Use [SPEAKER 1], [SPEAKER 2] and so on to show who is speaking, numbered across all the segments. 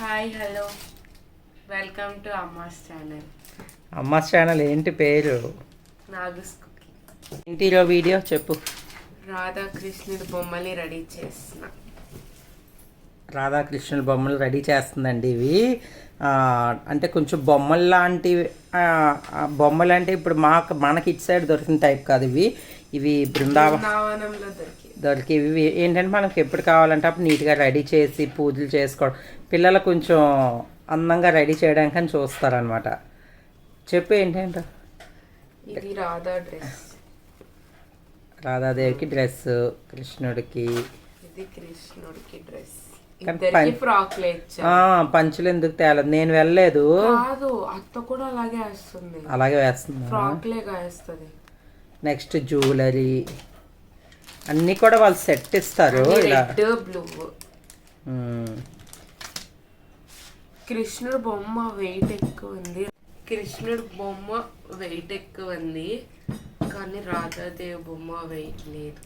[SPEAKER 1] Hi hello welcome to Amma's channel
[SPEAKER 2] అమ్మ channel ఏంటి పేరు?
[SPEAKER 1] నాగుస్ కుకింగ్
[SPEAKER 2] ఈరో వీడియో చెప్పు.
[SPEAKER 1] రాధాకృష్ణుడి బొమ్మని రెడీ చేసిన
[SPEAKER 2] రాధాకృష్ణుల బొమ్మలు రెడీ చేస్తుందండి ఇవి. అంటే కొంచెం బొమ్మలు లాంటివి బొమ్మలు అంటే ఇప్పుడు మాకు మనకి ఇటు సైడ్ దొరికిన టైప్ కాదు ఇవి. ఇవి బృందావన
[SPEAKER 1] బృందావనంలో దొరికి
[SPEAKER 2] దొరికి ఇవి ఏంటంటే మనకి ఎప్పుడు కావాలంటే అప్పుడు నీట్గా రెడీ చేసి పూజలు చేసుకోవడం. పిల్లలు కొంచెం అందంగా రెడీ చేయడానికి అని చూస్తారనమాట చెప్పు ఏంటంటే?
[SPEAKER 1] ఇది రాధా డ్రెస్.
[SPEAKER 2] రాధాదేవికి డ్రెస్ కృష్ణుడికి.
[SPEAKER 1] ఇది కృష్ణుడికి డ్రెస్.
[SPEAKER 2] పంచులు ఎందుకు తేలేదు? నేను వెళ్ళలేదు.
[SPEAKER 1] కాదు అత్త కూడా అలాగే వేస్తుంది.
[SPEAKER 2] అలాగే
[SPEAKER 1] వేస్తుంది?
[SPEAKER 2] Next jewellery. అన్నీ కూడా వాళ్ళు సెట్ ఇస్తారు ఇలా.
[SPEAKER 1] Red blue. కృష్ణుడు బొమ్మ వెయిట్ ఎక్కువ ఉంది. కృష్ణుడు బొమ్మ వెయిట్ ఎక్కువ ఉంది. కానీ రాధాదేవి బొమ్మ వెయిట్ లేదు.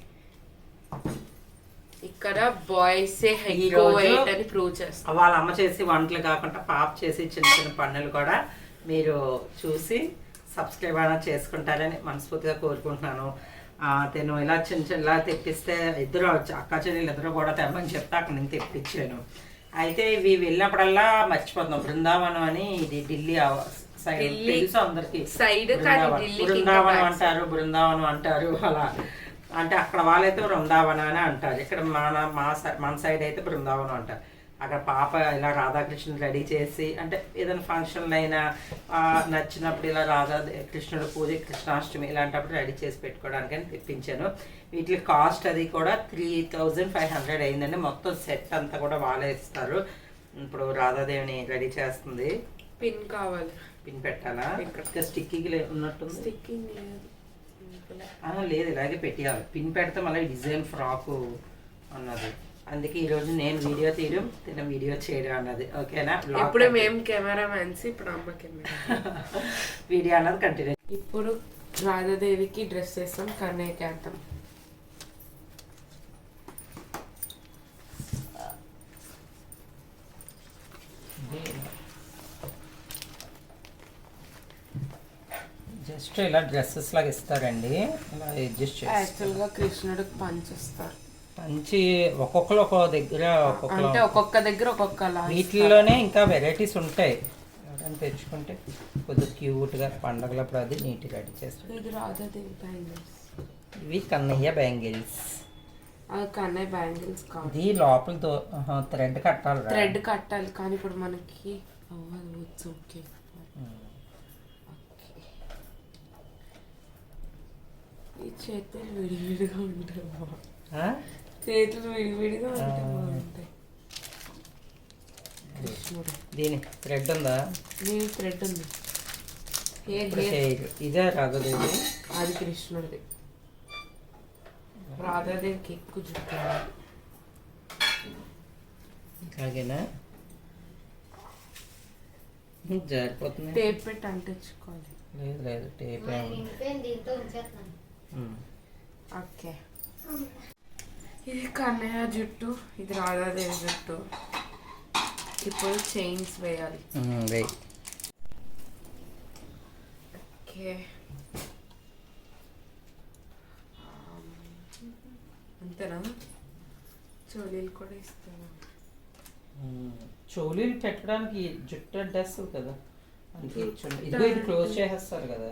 [SPEAKER 1] ఇక్కడ బాయ్స్ ఎక్కువ వెయిట్ అని ప్రూవ్ చేస్తారు
[SPEAKER 2] వాళ్ళ అమ్మ చేసి వంటలు కాకుండా పాప చేసి చిన్న చిన్న పనులు కూడా మీరు చూసి సబ్స్క్రైబ్ అయినా చేసుకుంటారని మనస్ఫూర్తిగా కోరుకుంటున్నాను. తను ఇలా చిన్న చిన్న ఇలా తెప్పిస్తే ఇద్దరు అక్క చెల్లెలు ఇద్దరు కూడా తెమ్మని చెప్తే అక్కడ నేను తెప్పించాను. అయితే ఇవి వెళ్ళినప్పుడల్లా మర్చిపోతున్నాం. బృందావనం అని ఇది ఢిల్లీ సైడ్ తెలుసు అందరికి. బృందావనం. అంటారు బృందావనం అంటారు అలా. అంటే అక్కడ వాళ్ళైతే బృందావనం అని అంటారు. ఇక్కడ మన మా మన సైడ్ అయితే బృందావనం అంటారు. అక్కడ పాప ఇలా రాధాకృష్ణ రెడీ చేసి అంటే ఏదైనా ఫంక్షన్లు అయినా నచ్చినప్పుడు ఇలా రాధా కృష్ణుడు పూజ కృష్ణాష్టమి ఇలాంటప్పుడు రెడీ చేసి పెట్టుకోవడానికి అని తెప్పించాను. వీటి కాస్ట్ అది కూడా త్రీ థౌజండ్ ఫైవ్ హండ్రెడ్ అయిందండి. మొత్తం సెట్ అంతా కూడా వాళ్ళే ఇస్తారు. ఇప్పుడు రాధాదేవిని రెడీ చేస్తుంది.
[SPEAKER 1] పిన్ కావాలి.
[SPEAKER 2] పిన్ పెట్టాలా? ఇక్కడ స్టిక్కీకి ఉన్నట్టుంది.
[SPEAKER 1] స్టిక్కింగ్ లేదు.
[SPEAKER 2] లేదు ఇలాగే పెట్టేయాలి. పిన్ పెడితే మళ్ళీ డిజైన్ ఫ్రాక్ అన్నది. అందుకే ఈరోజు నేను వీడియో తీయడం తిన వీడియో చేయడం అన్నది. ఓకేనా?
[SPEAKER 1] ఇప్పుడు. మేము కెమెరా మ్యాన్స్ ఇప్పుడు అమ్మ కెమెరా.
[SPEAKER 2] వీడియో అన్నది కంటిన్యూ
[SPEAKER 1] ఇప్పుడు రాధాదేవికి డ్రెస్ వేస్తాం కన్యాకేతం
[SPEAKER 2] జస్ట్ ఇలా డ్రెస్సెస్ లాగా ఇస్తారండి. ఇలా అడ్జస్ట్ చేసి
[SPEAKER 1] యాక్చువల్గా కృష్ణుడికి పంచిస్తారు.
[SPEAKER 2] మంచి ఒక్కొక్కరు ఒక్కొక్క దగ్గర ఒక్కొక్క
[SPEAKER 1] అంటే ఒక్కొక్క దగ్గర ఒక్కొక్కలా
[SPEAKER 2] వీటిల్లోనే ఇంకా వెరైటీస్ ఉంటాయి. ఎవరైనా తెచ్చుకుంటే కొద్దిగా క్యూట్గా పండగలప్పుడు అది నీట్గా రెడీ చేస్తారు.
[SPEAKER 1] ఇది రాధాదేవి బ్యాంగిల్స్.
[SPEAKER 2] ఇవి కన్నయ్య బ్యాంగిల్స్.
[SPEAKER 1] కన్నయ్య బ్యాంగిల్స్ కాదు.
[SPEAKER 2] ఇది లోపల థ్రెడ్ కట్టాలి.
[SPEAKER 1] థ్రెడ్ కట్టాలి కానీ ఇప్పుడు మనకి అవ్వదు ఓకే. ఈ చేతులు విడివిడిగా ఉంటాయి? చేతులు విడివిడిగా ఉంటే బాగుంటాయి. కృష్ణుడు
[SPEAKER 2] దీని థ్రెడ్ ఉందా?
[SPEAKER 1] నీ థ్రెడ్ ఉంది. Hair hair
[SPEAKER 2] hair. ఇదే రాధదేవి
[SPEAKER 1] అది కృష్ణుడిది రాధాదేవికి ఎక్కువ జుట్టు.
[SPEAKER 2] అలాగేనా? జారిపోతుంది.
[SPEAKER 1] టేప్ పెట్టి అంటించుకోవాలి.
[SPEAKER 2] లేదు లేదు టేప్
[SPEAKER 1] ఓకే. ఇది కన్నయ్య జుట్టు ఇది రాధాదేవి జుట్టు. ఇప్పుడు చైన్స్ వేయాలి. ఓకే. అంతేనా? చోలీలు కూడా ఇస్తాను
[SPEAKER 2] చోలీలు పెట్టడానికి జుట్టు అడ్డేస్తుంది కదా. అందుకే ఇచ్చుండ్రు. ఇదిగో ఇది క్లోజ్ చేసేస్తారు కదా.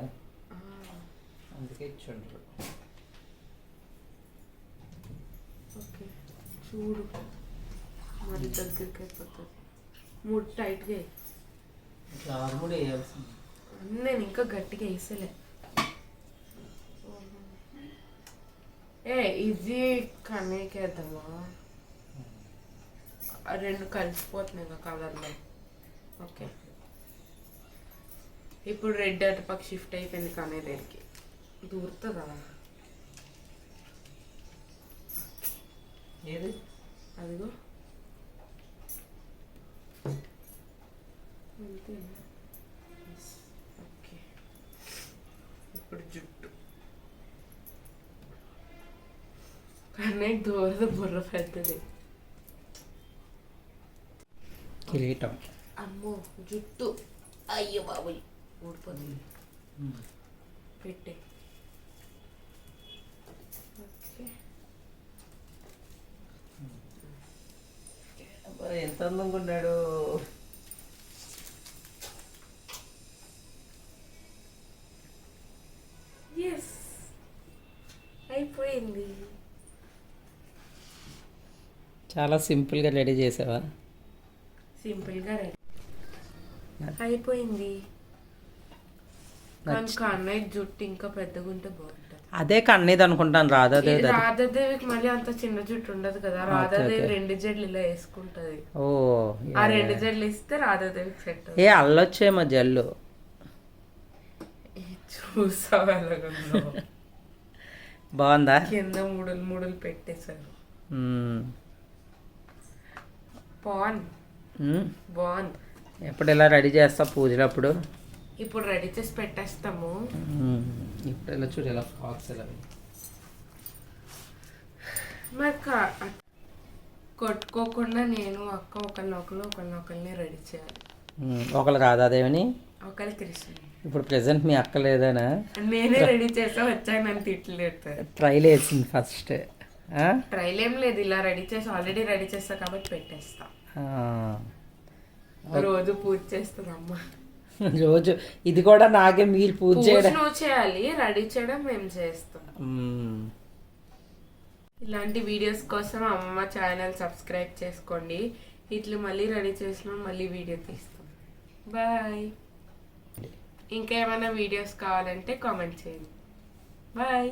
[SPEAKER 2] అందుకే ఇచ్చుండ్రు.
[SPEAKER 1] చూడు. మరి దగ్గరికి అయిపోతుంది. మూడు టైట్గా నేను ఇంకా గట్టిగా వేసలే ఏ ఇది కన్నయ్యకేద్దామా ఆ రెండు కలిసిపోతున్నాయి కదా కలర్లో. ఓకే. ఇప్పుడు రెడ్ అటుపక్క షిఫ్ట్ అయిపోయింది కన్నయ్య దగ్గరికి దూరుతుందా
[SPEAKER 2] ఏది?
[SPEAKER 1] అదిగో. ఓకే ఇప్పుడు జుట్టు. కన్నయ్య దూరద బుర్ర పెద్దది.
[SPEAKER 2] కిరీటం.
[SPEAKER 1] అమ్మో జుట్టు. అయ్యో బాబోయ్ ఊడిపోతుంది పెట్టే ఓకే.
[SPEAKER 2] ఎంత అందంగా ఉన్నాడు
[SPEAKER 1] ఎస్ అయిపోయింది.
[SPEAKER 2] చాలా సింపుల్గా రెడీ చేసావా?
[SPEAKER 1] సింపుల్గా రెడీ. అయిపోయింది. కానీ కన్నయ్య జుట్టు ఇంకా పెద్దగా ఉంటే బాగుంటుంది
[SPEAKER 2] అదే కన్నీది అనుకుంటాను రాధాదేవి
[SPEAKER 1] రాధాదేవికి మళ్ళీ అంత చిన్న జుట్టు ఉండదు కదా రాధాదేవి రెండు జడ్లు ఇలా వేసుకుంటది.
[SPEAKER 2] ఓ
[SPEAKER 1] ఆ రెండు జడ్లు ఇస్తే రాధాదేవికి సెట్
[SPEAKER 2] ఏ అల్లొచ్చేమో జల్లు.
[SPEAKER 1] చూసావు
[SPEAKER 2] బాగుందా?
[SPEAKER 1] కింద మూడులు మూడులు పెట్టేశారు.
[SPEAKER 2] మ్మ్.
[SPEAKER 1] బాన్.
[SPEAKER 2] ఎప్పుడు ఇలా రెడీ చేస్తా పూజలప్పుడు?
[SPEAKER 1] ఇప్పుడు రెడీ చేసి పెట్టేస్తాము.
[SPEAKER 2] ఇప్పుడు ఇలా చూడు ఇలా ఫ్రాక్స్ ఇలా
[SPEAKER 1] మరి కొట్టుకోకుండా నేను అక్క ఒకరినొకరు ఒకరినొకరిని రెడీ చేయాలి.
[SPEAKER 2] ఒకళ్ళు రాధాదేవిని
[SPEAKER 1] ఒకరి కృష్ణ
[SPEAKER 2] ఇప్పుడు ప్రెసెంట్ మీ అక్క లేదనా?
[SPEAKER 1] నేనే రెడీ చేసా వచ్చాక నన్ను పెడతారు
[SPEAKER 2] ట్రైల్ వేసింది ఫస్ట్.
[SPEAKER 1] ట్రైల్ ఏం లేదు ఇలా రెడీ చేసి ఆల్రెడీ రెడీ చేస్తా కాబట్టి పెట్టేస్తా. రోజు పూజ చేస్తుంది అమ్మ
[SPEAKER 2] రోజు ఇది కూడా నాకే మీరు పూజ చేయడం.
[SPEAKER 1] నువ్వు చేయాలి రెడీ చేయడం మేము చేస్తాం. ఇలాంటి వీడియోస్ కోసం అమ్మ ఛానల్ సబ్స్క్రైబ్ చేసుకోండి. ఇట్లా మళ్ళీ రెడీ చేసినా మళ్ళీ వీడియో తీస్తాం. బాయ్. ఇంకా ఏమైనా వీడియోస్ కావాలంటే కామెంట్ చేయండి. బాయ్.